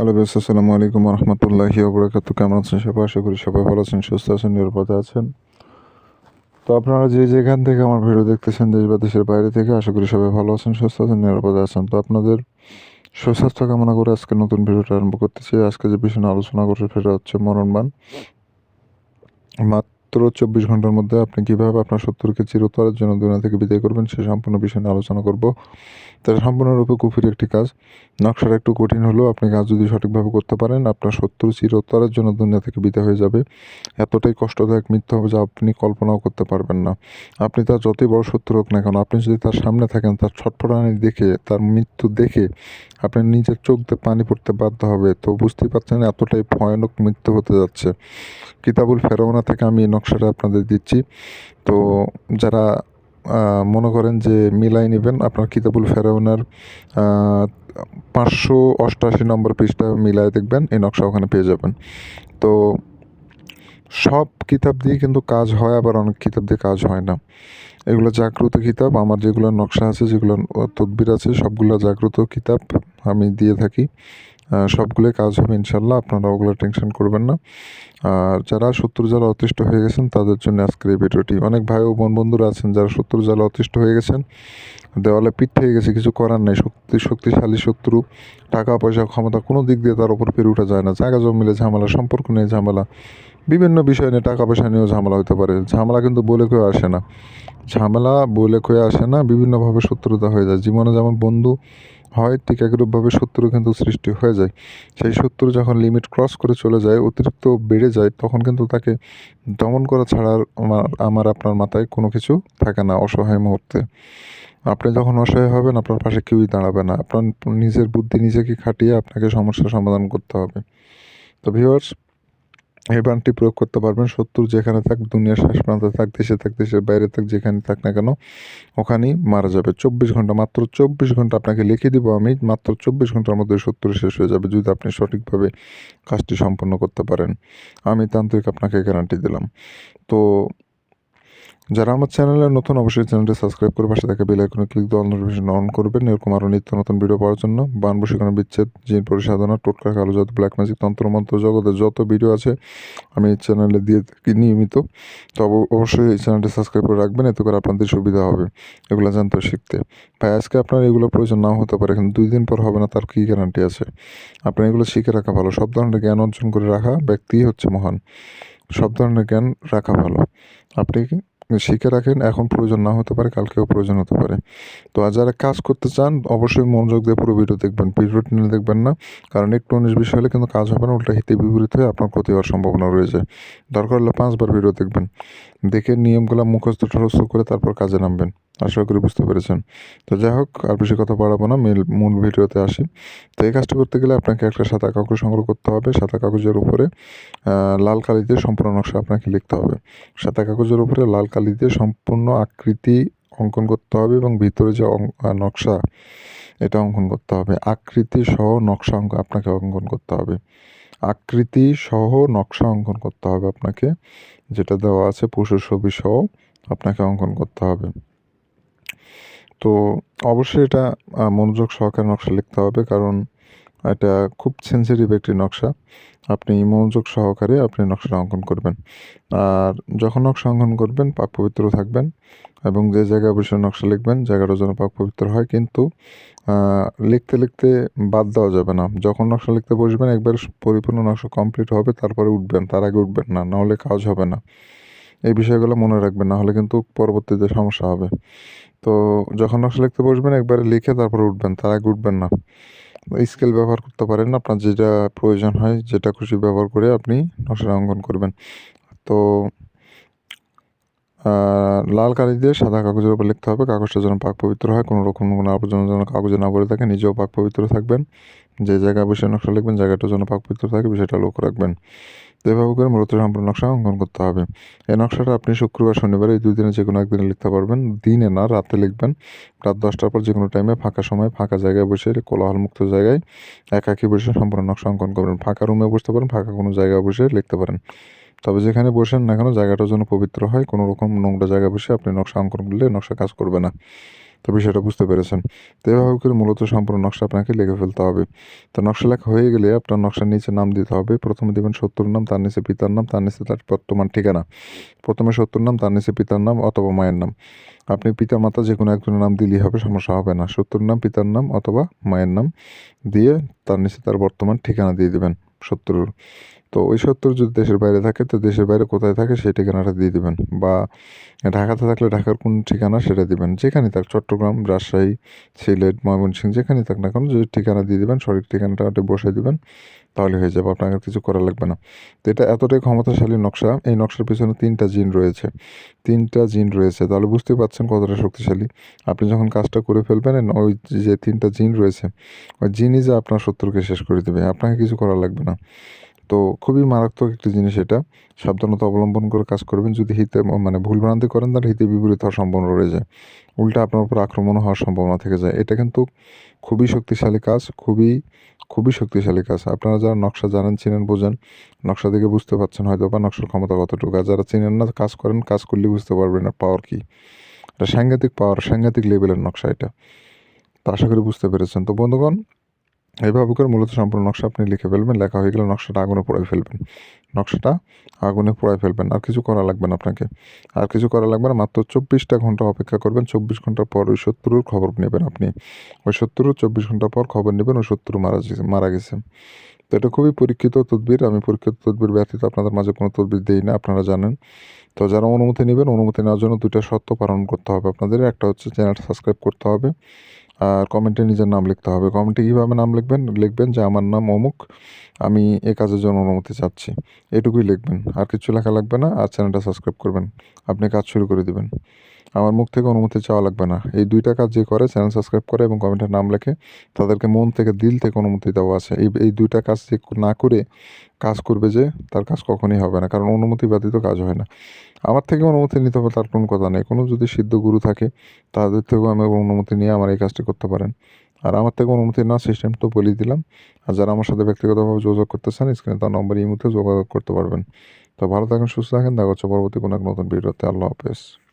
Hello base আসসালামু আলাইকুম রহমতুল্লাহি ওবরাকাত কেমন আছেন সবাই? আশা করি সবাই ভালো আছেন, সুস্থ আছেন, নিরাপদে আছেন। তো আপনারা যে যেখান থেকে আমার ভিডিও দেখতেছেন, দেশ বা দেশের বাইরে থেকে, আশা করি সবাই ভালো আছেন, সুস্থ আছেন, নিরাপদে আছেন। তো আপনাদের সুস্বাস্থ্য কামনা করে আজকে নতুন ভিডিওটা আরম্ভ করতেছি। আজকে যে বিষয়ে আলোচনা করছে সেটা হচ্ছে মরণবান মাত্র চব্বিশ ঘণ্টার মধ্যে আপনি কীভাবে আপনার শত্রুকে চিরতরের জন্য দুনিয়া থেকে বিদায় করবেন, সে সম্পূর্ণ বিষয় নিয়ে আলোচনা করব। তার সম্পূর্ণরূপে কুফির একটি কাজ। নকশাটা একটু কঠিন হলেও আপনি কাজ যদি সঠিকভাবে করতে পারেন, আপনার শত্রু চিরতরের জন্য দুনিয়া থেকে বিদায় হয়ে যাবে। এতটাই কষ্টদায়ক মৃত্যু হবে যা আপনি কল্পনাও করতে পারবেন না। আপনি তার যতই বড় শত্রু হোক না কেন, আপনি যদি তার সামনে থাকেন, তার ছটফটানি দেখে, তার মৃত্যু দেখে আপনার নিজের চোখ দিয়ে পানি পড়তে বাধ্য হবে। তো বুঝতেই পারছেন, এতটাই ভয়ানক মৃত্যু হতে যাচ্ছে। কিতাবুল ফেরোনা থেকে আমি নকশাটা আপনাদের দিচ্ছি। তো যারা মনে করেন যে মিলাই নেবেন, আপনার কিতাবুল ফেরাউনার পাঁচশো অষ্টাশি নম্বর পৃষ্ঠা মিলায় দেখবেন, এই নকশা ওখানে পেয়ে যাবেন। তো সব কিতাব দিয়ে কিন্তু কাজ হয়, আবার অনেক কিতাব দিয়ে কাজ হয় না। এগুলো জাগ্রত কিতাব, আমার যেগুলো নকশা আছে, যেগুলো তদবির আছে, সবগুলো জাগ্রত কিতাব আমি দিয়ে থাকি। সবগুলোই কাজ হবে ইনশাল্লাহ, আপনারা ওগুলো টেনশন করবেন না। আর যারা শত্রু যারা অতিষ্ঠ হয়ে গেছেন, তাদের জন্য আজকের এই ভিডিওটি। অনেক ভাই ও বোন বন্ধুরা আছেন যারা শত্রু যারা অতিষ্ঠ হয়ে গেছেন, দেওয়ালে পিঠ হয়ে গেছে, কিছু করার নাই, শক্তি, শক্তিশালী শত্রু, টাকা, পয়সা, ক্ষমতা, কোনো দিক দিয়ে তার উপর পেরে উঠা যায় না। জায়গা জমিলে ঝামেলা, সম্পর্ক নিয়ে ঝামেলা, বিভিন্ন বিষয় নিয়ে টাকা, পয়সা নিয়েও ঝামেলা হতে পারে। ঝামেলা কিন্তু বলে কেউ আসে না। ঝামেলা বলে কয়ে আসে না, বিভিন্নভাবে শত্রুতা হয়ে যায়। জীবনে যেমন বন্ধু হয় ঠিক একরূপভাবে শত্রু কিন্তু সৃষ্টি হয়ে যায়। সেই শত্রু যখন লিমিট ক্রস করে চলে যায়, অতিরিক্ত বেড়ে যায়, তখন কিন্তু তাকে দমন করা ছাড়া আমার আমার আপনার মাথায় কোনো কিছু থাকে না অসহায় মুহূর্তে। আপনি যখন অসহায় হবেন, আপনার পাশে কেউই দাঁড়াবে না। আপনার নিজের বুদ্ধি নিজেকে খাটিয়ে আপনাকে সমস্যার সমাধান করতে হবে। তো ভিউয়ার্স এই বানটি প্রয়োগ করতে পারবেন শত্রু যেখানে থাক, দুনিয়ার শেষ প্রান্তে থাক, দেশে থাক, দেশের বাইরে থাক, যেখানে থাক না কেন, ওখানেই মারা যাবে। চব্বিশ ঘণ্টা, মাত্র চব্বিশ ঘণ্টা আপনাকে লিখে দিব আমি, মাত্র চব্বিশ ঘণ্টার মধ্যে শত্রু শেষ হয়ে যাবে যদি আপনি সঠিকভাবে কাজটি সম্পন্ন করতে পারেন। আমি তান্ত্রিক আপনাকে গ্যারান্টি দিলাম। তো যারা আমার চ্যানেলে নতুন, অবশ্যই চ্যানেলটি সাবস্ক্রাইব করে পাশে থাকা বেল আইকনে ক্লিক দিয়ে নোটিফিকেশন অন করবেন। এরকম আরও নিত্য নতুন ভিডিও পাওয়ার জন্য বান বসীকরণ বিচ্ছেদ, জিন পরিসাধনা, টোটকা, কালো জাদু ব্ল্যাক ম্যাজিক তন্ত্রমন্ত্র জগতে যত ভিডিও আছে আমি এই চ্যানেলে দিয়ে থাকি নিয়মিত। তো অবশ্যই এই চ্যানেলটি সাবস্ক্রাইব করে রাখবেন, এতে করে আপনাদের সুবিধা হবে এগুলো জানতে শিখতে। ভাই, আজকে আপনার এগুলো প্রয়োজন নাও হতে পারে, কিন্তু দুই দিন পর হবে না, তার কী গ্যারান্টি আছে? আপনার এগুলো শিখে রাখা ভালো, সব ধরনের জ্ঞান অর্জন করে রাখা ব্যক্তিই হচ্ছে মহান, সব ধরনের জ্ঞান রাখা ভালো। আপনি শিখে রাখেন, এখন প্রয়োজন না হতে পারে, কালকেও প্রয়োজন হতে পারে। তো আর যারা কাজ করতে চান, অবশ্যই মনোযোগ দিয়ে পুরো ভিডিও দেখবেন ভিডিও টেনে দেখবেন না, কারণ একটু উনিশ বিষয় হলে কিন্তু কাজ হবে না, উল্টা হিতে বিপরীত হয়ে আপনার ক্ষতি হওয়ার সম্ভাবনা রয়েছে। দরকার হলে পাঁচবার ভিডিও দেখবেন। দেখে নিয়মগুলো মুখস্থ ঠরস্থ করে তারপর কাজে নামবেন। আশা করি বুঝতে পেরেছেন। তো যাই হোক, আর বেশি কথা বাড়াবো না, মেল, মূল ভিডিওতে আসি। তো এই কাজটা করতে গেলে আপনাকে একটা সাদা কাগজ সংগ্রহ করতে হবে। সাদা কাগজের উপরে লাল কালি দিয়ে সম্পূর্ণ নকশা আপনাকে লিখতে হবে। সাদা কাগজের উপরে লাল কালি দিয়ে সম্পূর্ণ আকৃতি অঙ্কন করতে হবে এবং ভিতরে যে নকশা, এটা অঙ্কন করতে হবে। আকৃতি সহ নকশা অঙ্ক আপনাকে অঙ্কন করতে হবে। আকৃতি সহ নকশা অঙ্কন করতে হবে আপনাকে। যেটা দেওয়া আছে পশুর ছবি সহ আপনাকে অঙ্কন করতে হবে। তো অবশ্যই এটা মনোযোগ সহকারে নকশা লিখতে হবে কারণ এটা খুব সেন্সিটিভ একটি নকশা। আপনি মনোযোগ সহকারে আপনি নকশাটা অঙ্কন করবেন। আর যখন নকশা অঙ্কন করবেন, পাক পবিত্র থাকবেন এবং যে জায়গায় বসে নকশা লিখবেন, জায়গাটা যেন পাক পবিত্র হয়। কিন্তু লিখতে লিখতে বাদ দেওয়া যাবে না। যখন নকশা লিখতে বসবেন, একবার পরিপূর্ণ নকশা কমপ্লিট হবে, তারপরে উঠবেন। তার আগে উঠবেন না নাহলে কাজ হবে না। এই বিষয়গুলো মনে রাখবেন, না হলে কিন্তু পরবর্তীতে সমস্যা হবে। তো যখন নকশা লিখতে বসবেন, একবারে লিখে তারপরে উঠবেন, তার আগে উঠবেন না। স্কেল ব্যবহার করতে পারেন আপনার যেটা প্রয়োজন হয়, যেটা খুশি ব্যবহার করে আপনি নকশা অঙ্কন করবেন। তো লাল কালি দিয়ে সাদা কাগজের উপর লিখতে হবে, কাগজটা যেন পাক পবিত্র হয়, কোনো রকম কোনো আবর্জনা যেন কাগজে না পড়ে থাকে, নিজেও পাক পবিত্র থাকবেন। যে জায়গায় বসে নকশা লিখবেন জায়গাটা যেন পাক পবিত্র থাকে, বিষয়টা লক্ষ্য রাখবেন। তো এভাবে করে মূলত সম্পূর্ণ নকশা অঙ্কন করতে হবে। এই নকশাটা আপনি শুক্রবার, শনিবার এই দুই দিনে যে কোনো একদিনে লিখতে পারবেন। দিনে না, রাতে লিখবেন। রাত দশটার পর যে কোনো টাইমে ফাঁকা সময়, ফাঁকা জায়গায় বসে কোলাহলমুক্ত জায়গায় একাকি বসে সম্পূর্ণ নকশা অঙ্কন করবেন। ফাঁকা রুমে বসতে পারেন, ফাঁকা কোনো জায়গায় বসে লিখতে পারেন। তবে যেখানে বসেন না কেন জায়গাটা যেন পবিত্র হয়। কোনো রকম নোংরা জায়গায় বসে আপনি নকশা অঙ্কন করলে নকশা কাজ করবে না। তো বিষয়টা বুঝতে পেরেছেন। তো এভাবে করে মূলত সম্পূর্ণ নকশা আপনাকে লিখে ফেলতে হবে। তো নকশা লেখা হয়ে গেলে আপনার নকশার নিচে নাম দিতে হবে। প্রথমে দেবেন শত্রুর নাম, তার নিচে পিতার নাম, তার নিচে তার বর্তমান ঠিকানা। প্রথমে শত্রুর নাম, তার নিচে পিতার নাম অথবা মায়ের নাম। আপনি পিতা, মাতা যে কোনো একজনের নাম দিলেই হবে, সমস্যা হবে না। শত্রুর নাম, পিতার নাম অথবা মায়ের নাম দিয়ে তার নিচে তার বর্তমান ঠিকানা দিয়ে দেবেন। শত্রুর তো ওই সত্তর যদি দেশের বাইরে থাকে, তো দেশের বাইরে কোথায় থাকে সেই ঠিকানাটা দিয়ে দেবেন। বা ঢাকাতে থাকলে ঢাকার কোন ঠিকানা সেটা দিবেন। যেখানে থাক, চট্টগ্রাম, রাজশাহী, সিলেট, ময়মনসিংহ যেখানে থাক না কেন, যদি ঠিকানা দিয়ে দেবেন, সঠিক ঠিকানাটা বসে দিবেন। তাহলে হয়ে যাবে আপনাকে কিছু করা লাগবে না। তো এটা এতটাই ক্ষমতাশালী নকশা, এই নকশার পিছনে তিনটা জিন রয়েছে। তিনটা জিন রয়েছে, তাহলে বুঝতে পারছেন কতটা শক্তিশালী। আপনি যখন কাজটা করে ফেলবেন ওই যে তিনটা জিন রয়েছে, ওই জিনই যে আপনার শত্রুকে শেষ করে দেবে, আপনাকে কিছু করা লাগবে না। তো খুবই মারাত্মক একটি জিনিস এটা। সাবধানতা অবলম্বন করে কাজ করবেন, যদি হিতে মানে ভুলভ্রান্তি করেন, তাহলে হিতে বিপরীত হওয়ার সম্ভাবনা রয়ে যায়। উল্টা আপনার উপর আক্রমণ হওয়ার সম্ভাবনা থেকে যায়। এটা কিন্তু খুবই শক্তিশালী কাজ, খুবই খুবই শক্তিশালী কাজ। আপনারা যারা নকশা জানেন, চিনেন, বোঝেন, নকশা দেখে বুঝতে পারছেন হয়তো বা নকশার ক্ষমতা কতটুকু। আর যারা চিনেন না, কাজ করেন, কাজ করলে বুঝতে পারবেন না পাওয়ার কী। এটা সাংঘাতিক পাওয়ার সাংঘাতিক লেভেলের নকশা এটা। তো আশা করি বুঝতে পেরেছেন। তো বন্ধুগণ এইভাবে করে মূলত সম্পূর্ণ নকশা আপনি লিখে ফেলবেন, লেখা হয়ে গেলে নকশাটা আগুনে পোড়াই ফেলবেন। নকশাটা আগুনে পোড়াই ফেলবেন, আর কিছু করা লাগবে না আপনাকে। আর কিছু করা লাগবে না, মাত্র চব্বিশটা ঘণ্টা অপেক্ষা করবেন, চব্বিশ ঘণ্টা পর ওই শত্রুর খবর নেবেন আপনি। ওই শত্রুর চব্বিশ ঘণ্টা পর খবর নেবেন, ওই শত্রু মারা গেছে মারা গেছে। তো এটা খুবই পরীক্ষিত তদবির, আমি পরীক্ষিত তদবির ব্যতীত আপনাদের মাঝে কোনো তদবির দিই না, আপনারা জানেন। তো যারা অনুমতি নেবেন, অনুমতি নেওয়ার জন্য দুইটা শর্ত পালন করতে হবে আপনাদের। একটা হচ্ছে চ্যানেলটা সাবস্ক্রাইব করতে হবে। আর কমেন্টে নিজের নাম লিখতে হবে। কমেন্টে কীভাবে নাম লিখবেন? লিখবেন যে, আমার নাম অমুক, আমি এ কাজের জন্য অনুমতি চাচ্ছি। এটুকুই লিখবেন। আর কিছু লেখা লাগবে না, আর চ্যানেলটা সাবস্ক্রাইব করবেন। আপনি কাজ শুরু করে দিবেন। আমার মুখ থেকে অনুমতি চাওয়া লাগবে না। এই দুইটা কাজ যে করে, চ্যানেল সাবস্ক্রাইব করে এবং কমেন্টের নাম লেখে, তাদেরকে মন থেকে, দিল থেকে অনুমতি দেওয়া আছে। এই এই দুইটা কাজ যে না করে কাজ করবে যে, তার কাজ কখনই হবে না, কারণ অনুমতি ব্যতীত কাজ হয় না। আমার থেকে অনুমতি নিতে হবে, তার কোনো কথা নেই। কোনো যদি সিদ্ধ গুরু থাকে, তাদের থেকেও আমি অনুমতি নিয়ে আমার এই কাজটি করতে পারেন। আর আমার থেকে অনুমতি না সিস্টেম তো বলেই দিলাম। আর যারা আমার সাথে ব্যক্তিগতভাবে যোগাযোগ করতে চান স্ক্রিনে তার নম্বর এই মুহূর্তে যোগাযোগ করতে পারবেন। তো ভালো থাকেন, সুস্থ থাকেন, দেখা হচ্ছে পরবর্তী কোনো এক নতুন ভিডিওতে। আল্লাহ হাফেজ।